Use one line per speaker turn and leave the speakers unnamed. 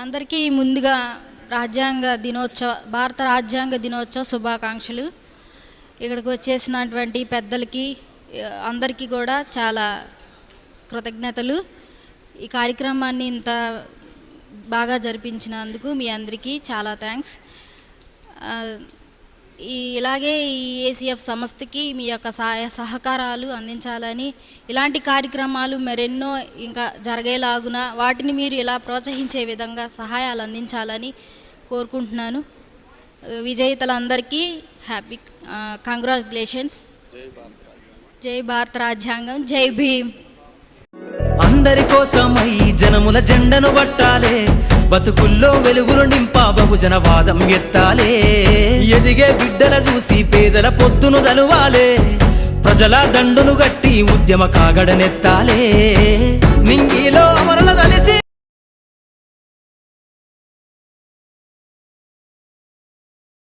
అందరికీ ముందుగా రాజ్యాంగ దినోత్సవ భారత రాజ్యాంగ దినోత్సవ శుభాకాంక్షలు. ఇక్కడికి వచ్చేసినటువంటి పెద్దలకి అందరికీ కూడా చాలా కృతజ్ఞతలు. ఈ కార్యక్రమాన్ని ఇంత బాగా జరిపించినందుకు మీ అందరికీ చాలా థ్యాంక్స్. ఇలాగే ఈ ఏసీఎఫ్ సంస్థకి మీ యొక్క సహాయ సహకారాలు అందించాలని ఇలాంటి కార్యక్రమాలు మరెన్నో ఇంకా జరిగేలాగున వాటిని మీరు ఇలా ప్రోత్సహించే విధంగా సహాయాలు అందించాలని కోరుకుంటున్నాను. విజేతలందరికీ హ్యాపీ కంగ్రాచులేషన్స్. జై భారత రాజ్యాంగం జై భీమ్.
అందరి కోసమై జనముల జెండను పట్టాలే బతుకుల్లో వెలుగులు నింపా బహుజన వాదం ఎత్తాలే. ఎదిగే బిడ్డల చూసి పేదల పొద్దును దలువాలే ప్రజల దండును గట్టి ఉద్యమ కాగడనెత్తాలే.